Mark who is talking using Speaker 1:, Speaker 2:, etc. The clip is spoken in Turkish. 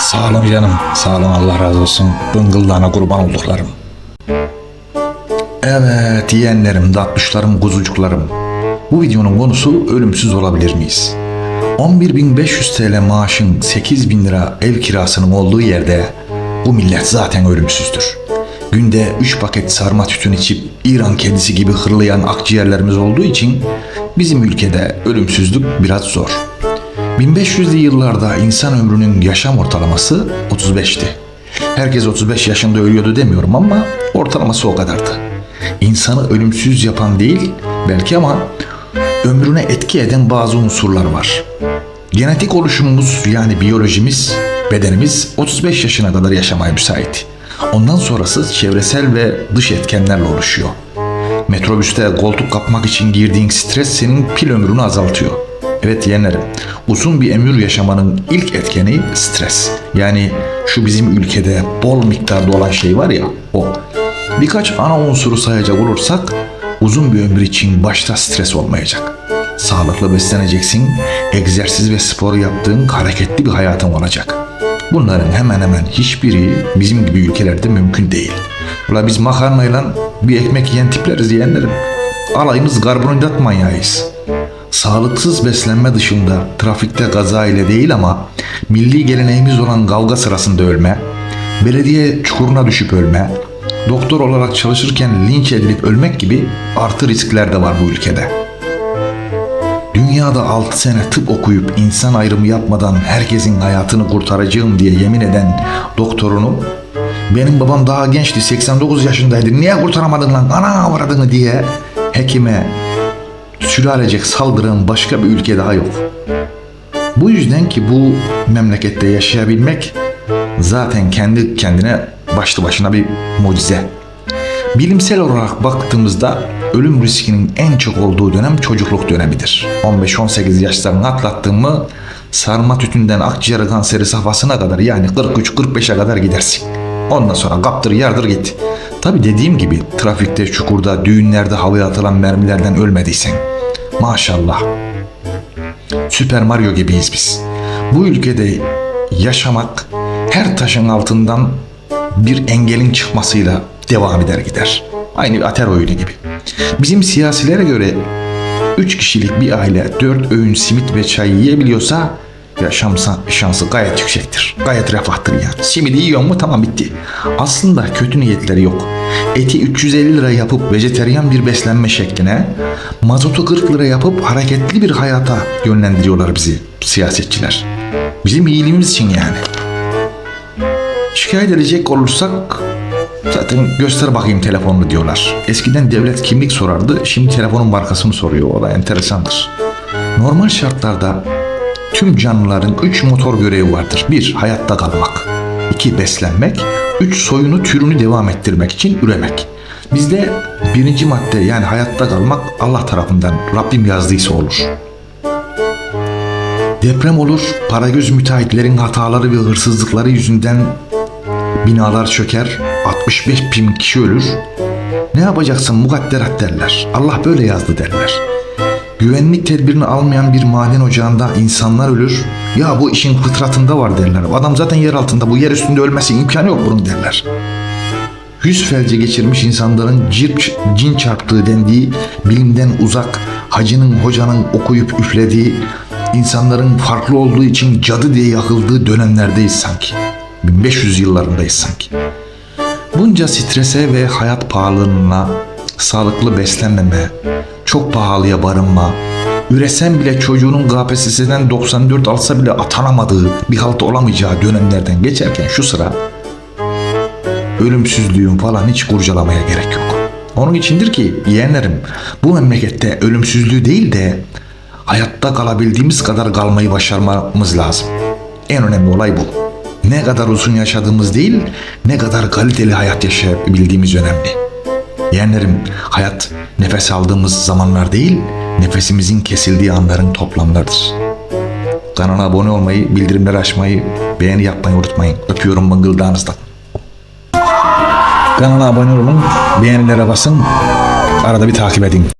Speaker 1: Sağ olun canım. Sağ olun Allah razı olsun. Bıngıldağına kurban olduklarım. Evet yeğenlerim, tatlışlarım, kuzucuklarım. Bu videonun konusu ölümsüz olabilir miyiz? 11.500 TL maaşın 8.000 lira ev kirasının olduğu yerde bu millet zaten ölümsüzdür. Günde 3 paket sarma tütün içip İran kedisi gibi hırlayan akciğerlerimiz olduğu için bizim ülkede ölümsüzlük biraz zor. 1500'lü yıllarda insan ömrünün yaşam ortalaması 35'ti. Herkes 35 yaşında ölüyordu demiyorum ama ortalaması o kadardı. İnsanı ölümsüz yapan değil belki ama ömrüne etki eden bazı unsurlar var. Genetik oluşumumuz yani biyolojimiz, bedenimiz 35 yaşına kadar yaşamaya müsait. Ondan sonrası çevresel ve dış etkenlerle oluşuyor. Metrobüste koltuk kapmak için girdiğin stres senin pil ömrünü azaltıyor. Evet yeğenlerim, uzun bir ömür yaşamanın ilk etkeni stres. Yani şu bizim ülkede bol miktarda olan şey var ya o. Birkaç ana unsuru sayacak olursak uzun bir ömür için başta stres olmayacak. Sağlıklı besleneceksin, egzersiz ve spor yaptığın hareketli bir hayatın olacak. Bunların hemen hemen hiçbiri bizim gibi ülkelerde mümkün değil. Ula biz makarnayla bir ekmek yiyen tipleriz yeğenlerim. Alayımız karbonhidrat manyağıyız. Sağlıksız beslenme dışında trafikte kaza ile değil ama milli geleneğimiz olan kavga sırasında ölme, belediye çukuruna düşüp ölme, doktor olarak çalışırken linç edilip ölmek gibi artı riskler de var bu ülkede. Dünyada 6 sene tıp okuyup insan ayrımı yapmadan herkesin hayatını kurtaracağım diye yemin eden doktorunu benim babam daha gençti 89 yaşındaydı niye kurtaramadın lan ana avradını diye hekime sülalecek saldıran başka bir ülke daha yok. Bu yüzden ki bu memlekette yaşayabilmek zaten kendi kendine başlı başına bir mucize. Bilimsel olarak baktığımızda ölüm riskinin en çok olduğu dönem çocukluk dönemidir. 15-18 yaşlarını atlattın mı sarma tütünden akciğer kanseri safhasına kadar yani 43-45'e kadar gidersin. Ondan sonra kaptır yardır git. Tabi dediğim gibi trafikte, çukurda, düğünlerde havaya atılan mermilerden ölmediysen. Maşallah. Süper Mario gibiyiz biz. Bu ülkede yaşamak her taşın altından bir engelin çıkmasıyla devam eder gider. Aynı bir ater oyunu gibi. Bizim siyasilere göre 3 kişilik bir aile 4 öğün simit ve çay yiyebiliyorsa yaşam şansı gayet yüksektir. Gayet refahtır yani. Simidi yiyor mu tamam bitti. Aslında kötü niyetleri yok. Eti 350 lira yapıp vejeteryan bir beslenme şekline, mazotu 40 lira yapıp hareketli bir hayata yönlendiriyorlar bizi siyasetçiler. Bizim iyiliğimiz için yani. Şikayet edecek olursak zaten göster bakayım telefonunu diyorlar. Eskiden devlet kimlik sorardı, şimdi telefonun markasını soruyor. O da enteresandır. Normal şartlarda tüm canlıların 3 motor görevi vardır. 1. Hayatta kalmak. 2. Beslenmek. 3. Soyunu türünü devam ettirmek için üremek. Bizde birinci madde yani hayatta kalmak Allah tarafından Rabbim yazdıysa olur. Deprem olur, paragöz müteahhitlerin hataları ve hırsızlıkları yüzünden binalar çöker, 65 bin kişi ölür. Ne yapacaksın mukadderat derler. Allah böyle yazdı derler. Güvenlik tedbirini almayan bir maden ocağında insanlar ölür. Ya bu işin fıtratında var derler. Adam zaten yer altında bu yer üstünde ölmesi imkanı yok bunun derler. Yüz felci geçirmiş insanların cir, cin çarptığı dendiği, bilimden uzak, hacının hocanın okuyup üflediği, insanların farklı olduğu için cadı diye yakıldığı dönemlerdeyiz sanki. 1500 yıllarındayız sanki. Bunca strese ve hayat pahalılığına, sağlıklı beslenmeme, çok pahalıya barınma, üresen bile çocuğunun KPSS'den 94 alsa bile atanamadığı bir halt olamayacağı dönemlerden geçerken şu sıra ölümsüzlüğün falan hiç kurcalamaya gerek yok. Onun içindir ki yeğenlerim bu memlekette ölümsüzlüğü değil de hayatta kalabildiğimiz kadar kalmayı başarmamız lazım. En önemli olay bu. Ne kadar uzun yaşadığımız değil, ne kadar kaliteli hayat yaşayabildiğimiz önemli. Yeğenlerim, hayat nefes aldığımız zamanlar değil, nefesimizin kesildiği anların toplamlarıdır. Kanala abone olmayı, bildirimleri açmayı, beğeni yapmayı unutmayın. Öpüyorum mıngıldağınızdan. Kanala abone olun, beğenilere basın, arada bir takip edin.